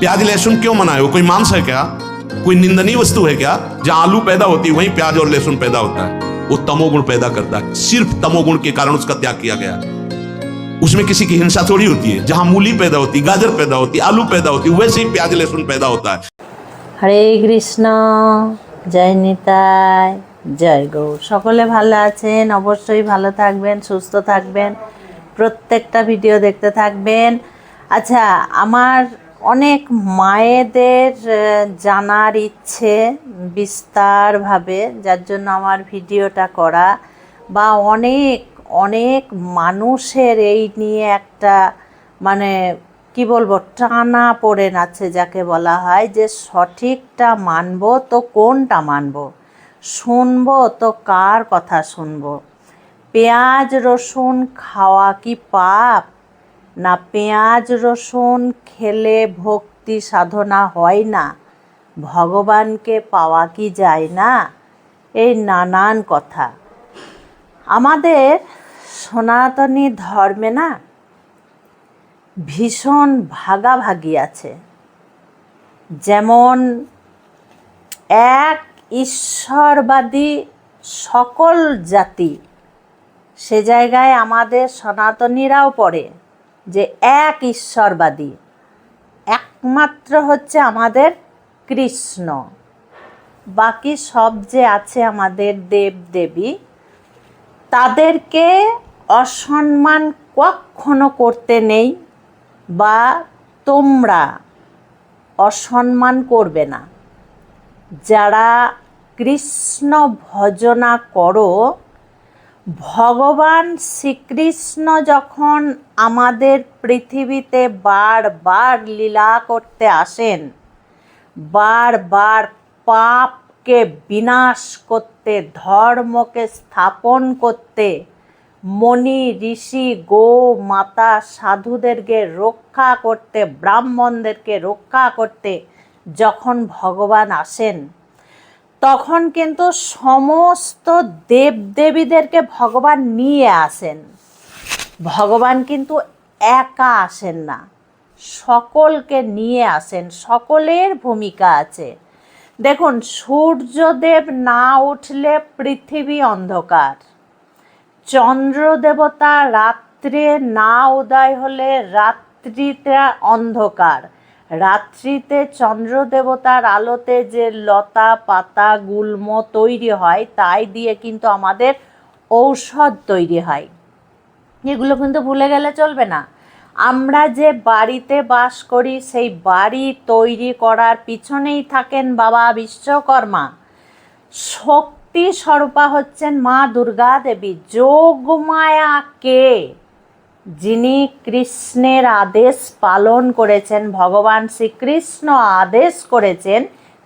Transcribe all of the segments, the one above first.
प्याज लहसुन क्यों मना है वो कोई मांस है क्या कोई निंदनीय वस्तु है क्या जहां आलू पैदा होती है वहीं प्याज और लहसुन पैदा होता है वो तमोगुण पैदा करता है सिर्फ तमोगुण के कारण उसका त्याग किया गया उसमें किसी की हिंसा थोड़ी होती है जहां मूली पैदा होती है गाजर पैदा होती है आलू पैदा होती है वैसे ही प्याज लहसुन पैदा होता है হরে কৃষ্ণ জয় নিতাই জয় গৌর সকলে ভালো আছেন অবশ্যই ভালো থাকবেন সুস্থ থাকবেন প্রত্যেকটা ভিডিও দেখতে থাকবেন আচ্ছা আমার অনেক মায়েদের জানার ইচ্ছে বিস্তারভাবে, যার জন্য আমার ভিডিওটা করা বা অনেক অনেক মানুষের এই নিয়ে একটা মানে কি বলব, টানা পড়ে আছে যাকে বলা হয় যে সঠিকটা মানব তো কোনটা মানব? শুনব তো কার কথা শুনব? পেঁয়াজ, রসুন খাওয়া কি পাপ? না পেঁয়াজ রসুন খেলে ভক্তি সাধনা হয় না। ভগবানকে পাওয়া কি যায় না? এই নানান কথা। আমাদের সনাতনী ধর্মে না ভীষণ ভাগাভাগি আছে। যেমন এক ঈশ্বরবাদী সকল জাতি সে জায়গায় আমাদের সনাতনীরাও পড়ে। যে এক ঈশ্বরবাদী। একমাত্র হচ্ছে আমাদের কৃষ্ণ। বাকি সব যে আছে আমাদের দেব দেবী তাদেরকে অসম্মান কখনো করতে নেই বা তোমরা অসম্মান করবে না। যারা কৃষ্ণ ভজনা করো ভগবান শ্রীকৃষ্ণ যখন আমাদের পৃথিবীতে বারবার লীলা করতে আসেন, বারবার পাপকে বিনাশ করতে, ধর্মকে স্থাপন করতে মণি ঋষি, গো, মাতা, সাধুদেরকে রক্ষা করতে, ব্রাহ্মণদেরকে রক্ষা করতে যখন ভগবান আসেন তখন কিন্তু সমস্ত দেবদেবীদেরকে ভগবান নিয়ে আসেন। ভগবান কিন্তু একা আসেন না। সকলকে নিয়ে আসেন। সকলের ভূমিকা আছে। দেখুন, সূর্যদেব না উঠলে পৃথিবী অন্ধকার। চন্দ্র দেবতা রাত্রে না উদয় হলে রাত্রিটা অন্ধকার। রাত্রিতে চন্দ্র দেবতার আলোতে যে লতা, পাতা, গুল্ম তৈরি হয়, তাই দিয়ে কিন্তু আমাদের ঔষধ তৈরি হয়। এগুলো কিন্তু ভুলে গেলে চলবে না। আমরা যে বাড়িতে বাস করি, সেই বাড়ি তৈরি করার পিছনেই থাকেন বাবা বিশ্বকর্মা। শক্তি স্বরূপা হচ্ছেন মা দুর্গা দেবী যোগমায়া কে? যিনি কৃষ্ণের আদেশ পালন করেছেন, ভগবান শ্রীকৃষ্ণ আদেশ করেছেন,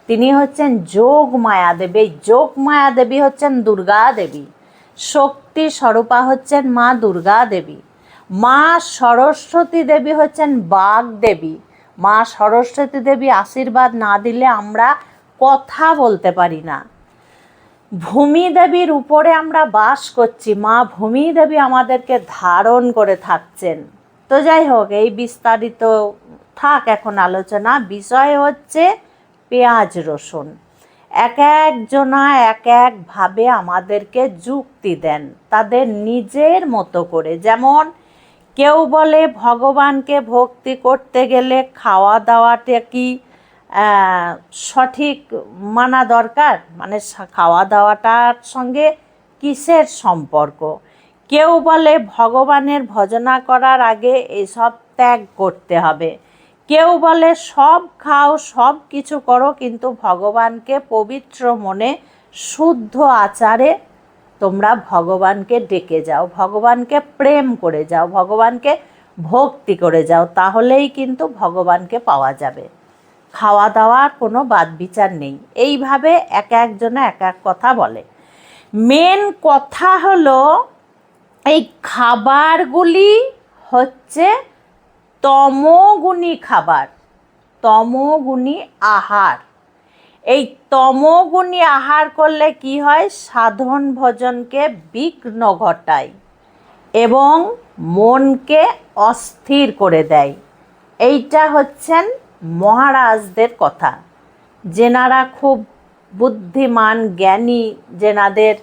তিনি হচ্ছেন যোগমায়া দেবী। এই যোগমায়া দেবী হচ্ছেন দুর্গা দেবী। শক্তি স্বরূপা হচ্ছেন মা দুর্গা দেবী। মা সরস্বতী দেবী হচ্ছেন বাঘ দেবী। মা সরস্বতী দেবী আশীর্বাদ না দিলে আমরা কথা বলতে পারি না। ভূমি দেবীর উপরে আমরা বাস করছি। মা ভূমি দেবী আমাদেরকে ধারণ করে থাকছেন। তো যাই হোক, এই বিস্তারিত থাক এখন আলোচনা। বিষয় হচ্ছে পেঁয়াজ রসুন। এক একজনা এক একভাবে আমাদেরকে যুক্তি দেন, তাদের নিজের মতো করে। যেমন কেউ বলে, ভগবানকে ভক্তি করতে গেলে খাওয়া দাওয়াটা কি সঠিক মানা দরকার? মানে খাওয়া দাওয়াটার সঙ্গে কিসের সম্পর্ক? কেউ বলে ভগবানের ভজনা করার আগে এসব ত্যাগ করতে হবে। কেউ বলে সব খাও, সব কিছু করো, কিন্তু ভগবানকে পবিত্র মনে শুদ্ধ আচারে তোমরা ভগবানকে ডেকে যাও, ভগবানকে প্রেম করে যাও, ভগবানকে ভক্তি করে যাও, তাহলেই কিন্তু ভগবানকে পাওয়া যাবে। খাওয়া দাওয়ার কোনো বাদ বিচার নেই। এইভাবে এক একজনে এক এক কথা বলে। মেন কথা হলো, এই খাবারগুলি হচ্ছে তমগুণী খাবার, তমগুণী আহার। এই তমগুণী আহার করলে কি হয়? সাধন ভজনকে বিঘ্ন ঘটায় এবং মনকে অস্থির করে দেয়। এইটা হচ্ছেন মহারাজদের কথা। যেনারা খুব বুদ্ধিমান, জ্ঞানী, যেনাদের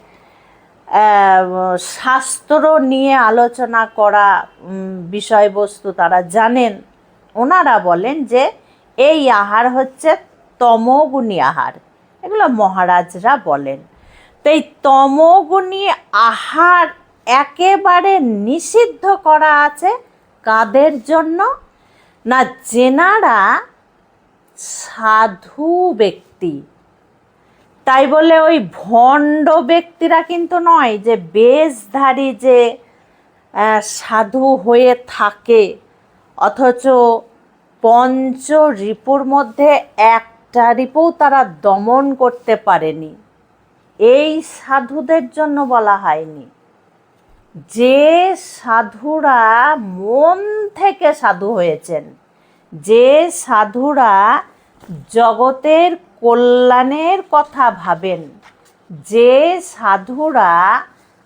শাস্ত্র নিয়ে আলোচনা করা বিষয়বস্তু তারা জানেন। ওনারা বলেন যে, এই আহার হচ্ছে তমগুণী আহার। এগুলো মহারাজরা বলেন। তো এই তমগুণী আহার একেবারে নিষিদ্ধ করা আছে কাদের জন্য? না জেনারা সাধু ব্যক্তি। তাই বলে ওই ভণ্ড ব্যক্তিরা কিন্তু নয়, যে বেশধারী যে সাধু হয়ে থাকে, অথচ পঞ্চ রিপুর মধ্যে একটা রিপুও তারা দমন করতে পারেনি। এই সাধুদের জন্য বলা হয়নি। যে সাধুরা মন থেকে সাধু হয়েছেন, যে সাধুরা জগতের কল্যাণের কথা ভাবেন, যে সাধুরা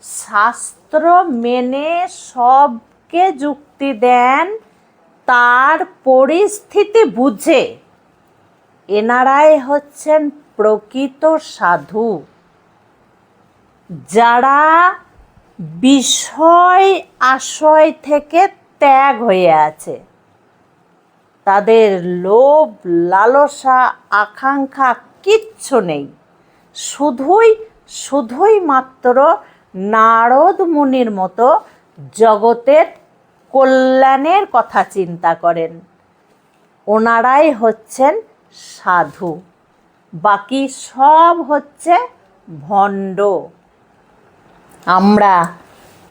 শাস্ত্র মেনে সবকে যুক্তি দেন, তার পরিস্থিতি বুঝে, এনারাই হচ্ছেন প্রকৃত সাধু। যারা বিষয় আশয় থেকে ত্যাগ হয়ে আছে। তাদের লোভ, লালসা, আকাঙ্ক্ষা কিচ্ছু নেই। শুধুই শুধুই মাত্র নারদ মুনির মতো জগতের কল্যাণের কথা চিন্তা করেন। ওনারাই হচ্ছেন সাধু। বাকি সব হচ্ছে ভণ্ড। আমরা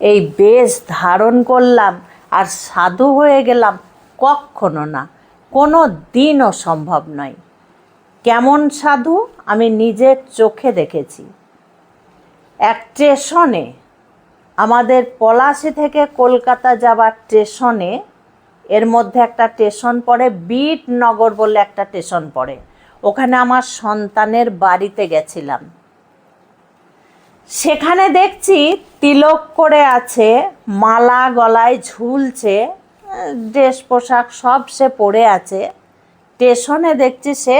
এই বেশ ধারণ করলাম আর সাধু হয়ে গেলাম কখনো না, কোনো দিনও সম্ভব নয়। কেমন সাধু? আমি নিজের চোখে দেখেছি। এক স্টেশনে, আমাদের পলাশি থেকে কলকাতা যাবার স্টেশনে, এর মধ্যে একটা স্টেশন পড়ে, বিটনগর বলে একটা স্টেশন পড়ে। ওখানে আমার সন্তানের বাড়িতে গেছিলাম। সেখানে দেখছি তিলক করে আছে, মালা গলায় ঝুলছে, ড্রেস পোশাক সব সে পরে আছে। স্টেশনে দেখছি সে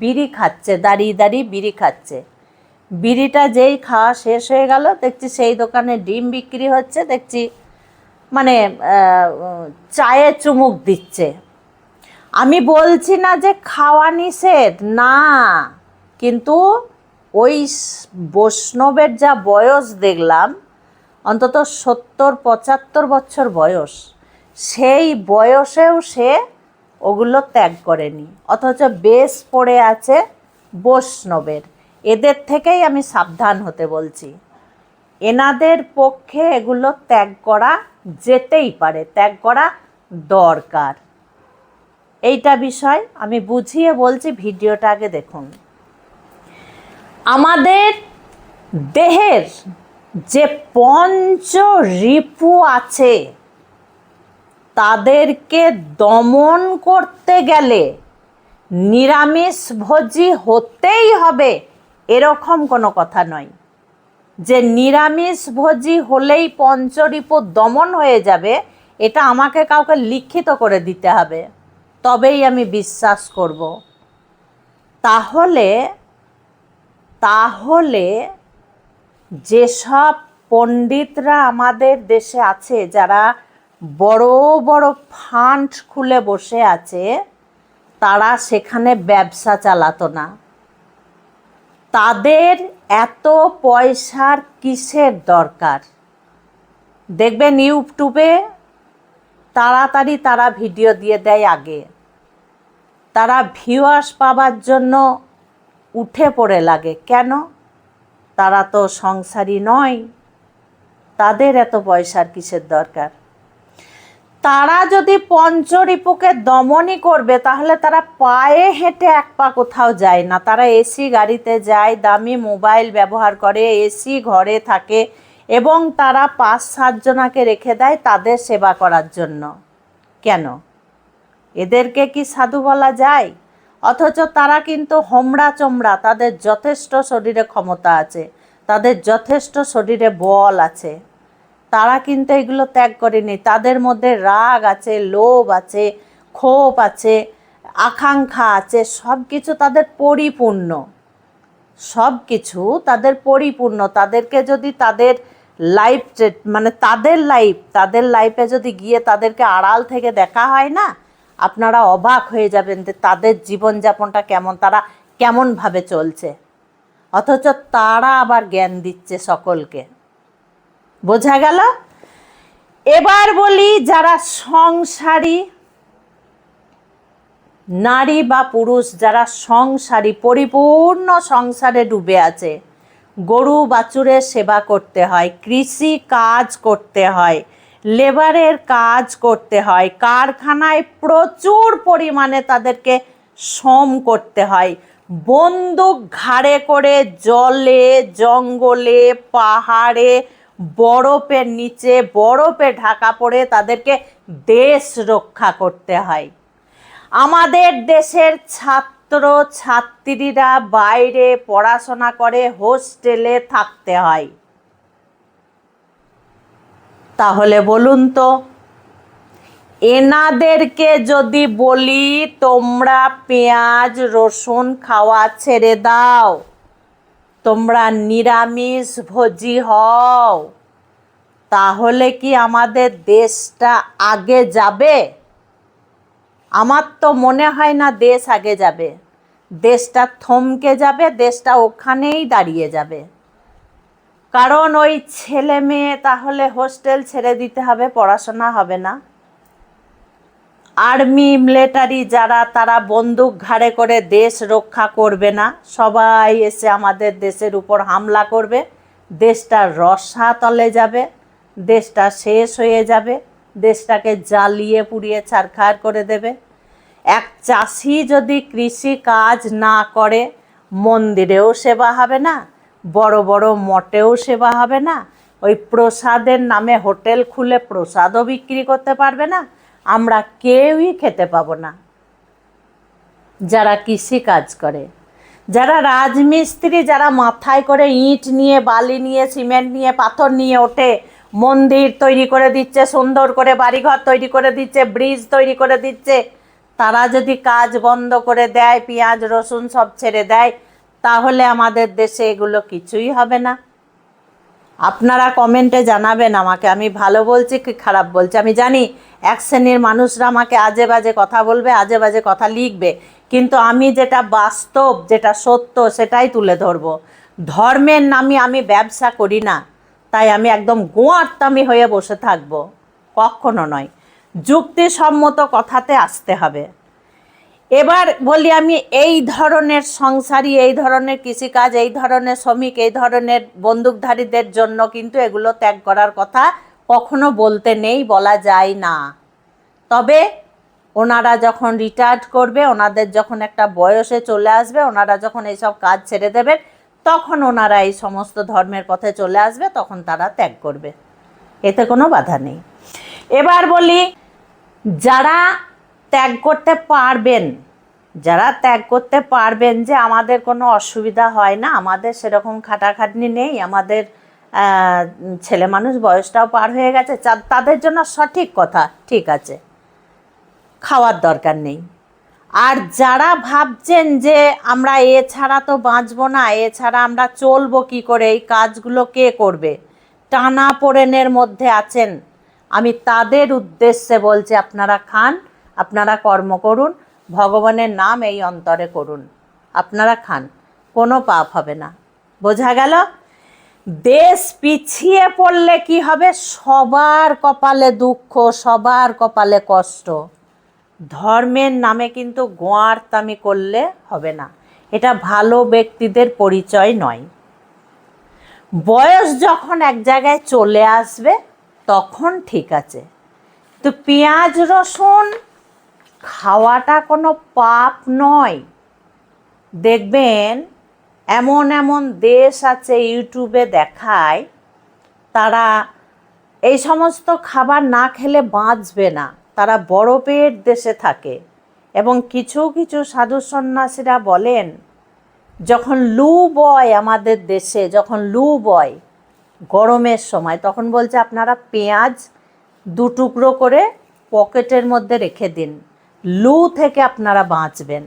বিড়ি খাচ্ছে, দাঁড়িয়ে দাঁড়িয়ে বিড়ি খাচ্ছে। বিড়িটা যেই খাওয়া শেষ হয়ে গেল, দেখছি সেই দোকানে ডিম বিক্রি হচ্ছে, দেখছি মানে চায়ে চুমুক দিচ্ছে। আমি বলছি না যে খাওয়া নিষেধ, না, কিন্তু ওই বৈষ্ণবের যা বয়স দেখলাম, অন্তত সত্তর, পঁচাত্তর বছর বয়স, সেই বয়সেও সে ওগুলো ত্যাগ করেনি। অথচ বেশ পড়ে আছে বৈষ্ণবের। এদের থেকেই আমি সাবধান হতে বলছি। এনাদের পক্ষে এগুলো ত্যাগ করা যেতেই পারে, ত্যাগ করা দরকার। এইটা বিষয় আমি বুঝিয়ে বলছি, ভিডিওটা আগে দেখুন। আমাদের দেহের যে পঞ্চ রিপু আছে, তাদেরকে দমন করতে গেলে নিরামিষ ভোজি হতেই হবে, এরকম কোনো কথা নয়। যে নিরামিষ ভোজি হলেই পঞ্চরিপু দমন হয়ে যাবে, এটা আমাকে কাউকে লিখিত করে দিতে হবে। তবেই আমি বিশ্বাস করব। তাহলে তাহলে যেসব পণ্ডিতরা আমাদের দেশে আছে, যারা বড় বড় ফান্ড খুলে বসে আছে, তারা সেখানে ব্যবসা চালাতো না। তাদের এত পয়সার কিসের দরকার? দেখবেন ইউটিউবে তাড়াতাড়ি তারা ভিডিও দিয়ে দেয় আগে। তারা ভিউয়ার্স পাবার জন্য উঠে পড়ে লাগে। কেন? তারা তো সংসারী নয়। তাদের এত পয়সার কিসের দরকার? তারা যদি পঞ্চরিপুকে দমনই করবে, তাহলে তারা পায়ে হেঁটে এক পা কোথাও যায় না। তারা এসি গাড়িতে যায়, দামি মোবাইল ব্যবহার করে, এসি ঘরে থাকে এবং তারা পাঁচ সাতজনাকে রেখে দেয় তাদের সেবা করার জন্য। কেন? এদেরকে কি সাধু বলা যায়? অথচ তারা কিন্তু হোমড়া চোমড়া, তাদের যথেষ্ট শরীরে ক্ষমতা আছে, তাদের যথেষ্ট শরীরে বল আছে। তারা কিন্তু এগুলো ত্যাগ করেনি। তাদের মধ্যে রাগ আছে, লোভ আছে, ক্ষোভ আছে, আকাঙ্ক্ষা আছে সব কিছু তাদের পরিপূর্ণ। সব কিছু তাদের পরিপূর্ণ। তাদেরকে যদি তাদের লাইফ মানে তাদের লাইফ তাদের লাইফে যদি গিয়ে তাদেরকে আড়াল থেকে দেখা হয় না আপনারা অবাক হয়ে যাবেন যে তাদের জীবনযাপনটা কেমন, তারা কেমনভাবে চলছে। অথচ তারা আবার জ্ঞান দিচ্ছে সকলকে। বোঝা গেল? এবার বলি যারা সংসারী, নারী বা পুরুষ, যারা সংসারী, পরিপূর্ণ সংসারে ডুবে আছে, গরু বাছুরের সেবা করতে হয়, কৃষি কাজ করতে হয় লেবারের কাজ করতে হয়, কারখানায় প্রচুর পরিমাণে তাদেরকে শ্রম করতে হয়। বন্দুক ঘাড়ে করে জলে, জঙ্গলে, পাহাড়ে, বরফের নিচে, বরফে ঢাকা পড়ে তাদেরকে দেশ রক্ষা করতে হয়। আমাদের দেশের ছাত্র, ছাত্রীরা বাইরে পড়াশোনা করে হোস্টেলে থাকতে হয়। তাহলে বলুন তো, এনাদেরকে যদি বলি তোমরা পেঁয়াজ, রসুন খাওয়া ছেড়ে দাও, তোমরা নিরামিষ ভোজি হও, তাহলে কি আমাদের দেশটা আগে যাবে? আমার তো মনে হয় না দেশ আগে যাবে। দেশটা থমকে যাবে, দেশটা ওখানেই দাঁড়িয়ে যাবে। কারণ ওই ছেলে মেয়ে তাহলে হোস্টেল ছেড়ে দিতে হবে, পড়াশোনা হবে না। আর্মি, মিলিটারি যারা, তারা বন্দুক ঘাড়ে করে দেশ রক্ষা করবে না। সবাই এসে আমাদের দেশের উপর হামলা করবে। দেশটা রসা তলে যাবে, দেশটা শেষ হয়ে যাবে, দেশটাকে জ্বালিয়ে পুড়িয়ে ছারখার করে দেবে। এক চাষি যদি কৃষি কাজ না করে, মন্দিরেও সেবা হবে না। বড় বড় মঠেও সেবা হবে না। ওই প্রসাদের নামে হোটেল খুলে প্রসাদও বিক্রি করতে পারবে না। আমরা কেউই খেতে পাবো না। যারা কৃষি কাজ করে, যারা রাজমিস্ত্রি, যারা মাথায় করে ইট নিয়ে, বালি নিয়ে, সিমেন্ট নিয়ে, পাথর নিয়ে ওঠে, মন্দির তৈরি করে দিচ্ছে, সুন্দর করে বাড়িঘর তৈরি করে দিচ্ছে, ব্রিজ তৈরি করে দিচ্ছে, তারা যদি কাজ বন্ধ করে দেয়, পেঁয়াজ, রসুন সব ছেড়ে দেয় তাহলে আমাদের দেশে এগুলো কিছুই হবে না। আপনারা কমেন্টে জানাবেন আমাকে। আমি ভালো বলছি কি খারাপ বলছি? আমি জানি এক শ্রেণির মানুষরা আমাকে আজে বাজে কথা বলবে, আজে বাজে কথা লিখবে, কিন্তু আমি যেটা বাস্তব, যেটা সত্য, সেটাই তুলে ধরবো। ধর্মের নামে আমি ব্যবসা করি না, তাই আমি একদম গোয়ার্তামি হয়ে বসে থাকব। কখনো নয়। যুক্তিসম্মত কথাতে আসতে হবে। এবার বলি আমি এই ধরনের সংসারী, এই ধরনের কৃষিকাজ, এই ধরনের শ্রমিক, এই ধরনের বন্দুকধারীদের জন্য কিন্তু এগুলো ত্যাগ করার কথা কখনো বলতে নেই, বলা যায় না। তবে ওনারা যখন রিটায়ার্ড করবে, ওনাদের যখন একটা বয়সে চলে আসবে, ওনারা যখন এইসব কাজ ছেড়ে দেবেন, তখন ওনারা এই সমস্ত ধর্মের পথে চলে আসবে, তখন তারা ত্যাগ করবে। এতে কোনো বাধা নেই। এবার বলি, যারা ত্যাগ করতে পারবেন। যারা ত্যাগ করতে পারবেন যে আমাদের কোনো অসুবিধা হয় না, আমাদের সেরকম খাটাখাটনি নেই, আমাদের ছেলে মানুষ বয়সটাও পার হয়ে গেছে তাদের জন্য সঠিক কথা, ঠিক আছে। খাওয়ার দরকার নেই। আর যারা ভাবছেন যে আমরা এছাড়া তো বাঁচবো না এছাড়া আমরা চলবো কি করে, এই কাজগুলো কে করবে? টানা পোড়েনের মধ্যে আছেন। আমি তাদের উদ্দেশ্যে বলছি, আপনারা খান আপনারা কর্ম করুন, ভগবানের নাম এই অন্তরে করুন। আপনারা খান, কোনো পাপ হবে না। বোঝা গেল? দেশ পিছিয়ে পড়লে কি হবে? সবার কপালে দুঃখ, সবার কপালে কষ্ট। ধর্মের নামে কিন্তু গোয়ারতামি করলে হবে না। এটা ভালো ব্যক্তিদের পরিচয় নয়। বয়স যখন এক জায়গায় চলে আসবে, তখন ঠিক আছে। তো পেঁয়াজ রসুন খাওয়াটা কোনো পাপ নয়। দেখবেন, এমন এমন দেশ আছে ইউটিউবে দেখায়, তারা এই সমস্ত খাবার না খেলে বাঁচবে না। তারা বরফের দেশে থাকে এবং কিছু কিছু সাধু সন্ন্যাসীরা বলেন, যখন লু বয় আমাদের দেশে, যখন লু বয় গরমের সময়, তখন বলছে আপনারা পেঁয়াজ দু টুকরো করে পকেটের মধ্যে রেখে দিন। লু থেকে আপনারা বাঁচবেন।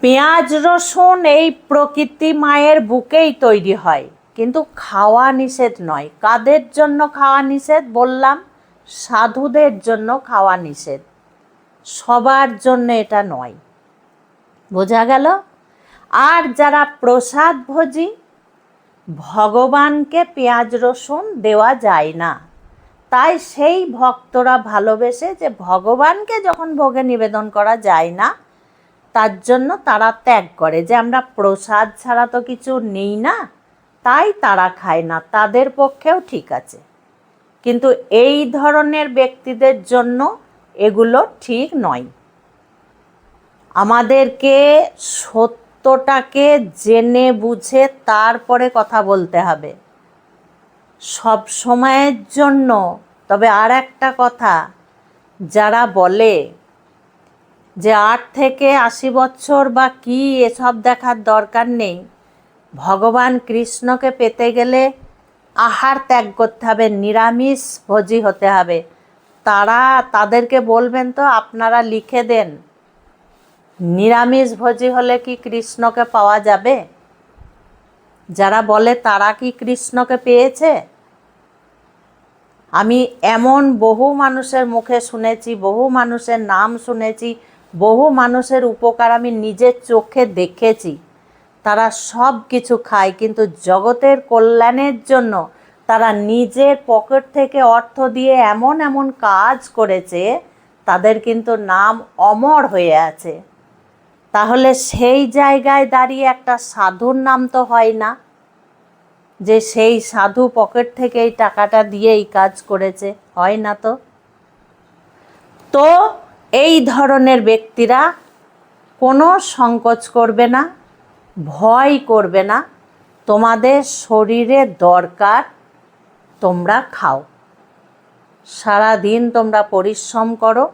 পেঁয়াজ, রসুন এই প্রকৃতি মায়ের বুকেই তৈরি হয়, কিন্তু খাওয়া নিষেধ নয়। কাদের জন্য খাওয়া নিষেধ? বললাম, সাধুদের জন্য খাওয়া নিষেধ। সবার জন্য এটা নয়। বোঝা গেল? আর যারা প্রসাদ ভোজি, ভগবানকে পেঁয়াজ, রসুন দেওয়া যায় না। তাই সেই ভক্তরা ভালোবেসে যে ভগবানকে যখন ভোগে নিবেদন করা যায় না, তার জন্য তারা ত্যাগ করে। যে আমরা প্রসাদ ছাড়া তো কিছু নেই না, তাই তারা খায় না। তাদের পক্ষেও ঠিক আছে। কিন্তু এই ধরনের ব্যক্তিদের জন্য এগুলো ঠিক নয়। আমাদেরকে সত্যটাকে জেনে বুঝে তারপরে কথা বলতে হবে। সব সময়ের জন্য। তবে আর একটা কথা, যারা বলে যে আট থেকে আশি বছর বা কি এসব দেখার দরকার নেই, ভগবান কৃষ্ণকে পেতে গেলে আহার ত্যাগ করতে হবে, নিরামিষ ভোজি হতে হবে। তারা তাদেরকে বলবেন তো, আপনারা লিখে দেন, নিরামিষ ভোজি হলে কি কৃষ্ণকে পাওয়া যাবে? যারা বলে তারা কি কৃষ্ণকে পেয়েছে? আমি এমন বহু মানুষের মুখে শুনেছি, বহু মানুষের নাম শুনেছি, বহু মানুষের উপকার আমি নিজের চোখে দেখেছি। তারা সব কিছু খায়, কিন্তু জগতের কল্যাণের জন্য তারা নিজের পকেট থেকে অর্থ দিয়ে এমন এমন কাজ করেছে, তাদের কিন্তু নাম অমর হয়ে আছে। তাহলে সেই জায়গায় দাঁড়িয়ে একটা সাধুর নাম তো হয় না। যে সেই সাধু পকেট থেকে এই টাকাটা দিয়ে এই কাজ করেছে, হয় না তো? তো এই ধরনের ব্যক্তিরা কোনো সংকোচ করবে না, ভয় করবে না, তোমাদের শরীরে দরকার তোমরা খাও। সারা দিন তোমরা পরিশ্রম করো,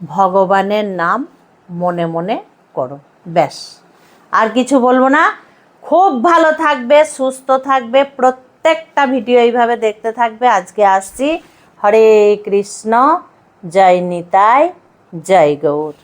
ভগবানের নাম মনে মনে করো, ব্যাস। আর কিছু বলব না? খুব ভালো থাকবে, সুস্থ থাকবে, প্রত্যেকটা ভিডিও এইভাবে দেখতে থাকবে। আজকে আসছি। হরে কৃষ্ণ, জয় নিতাই, জয় গৌর।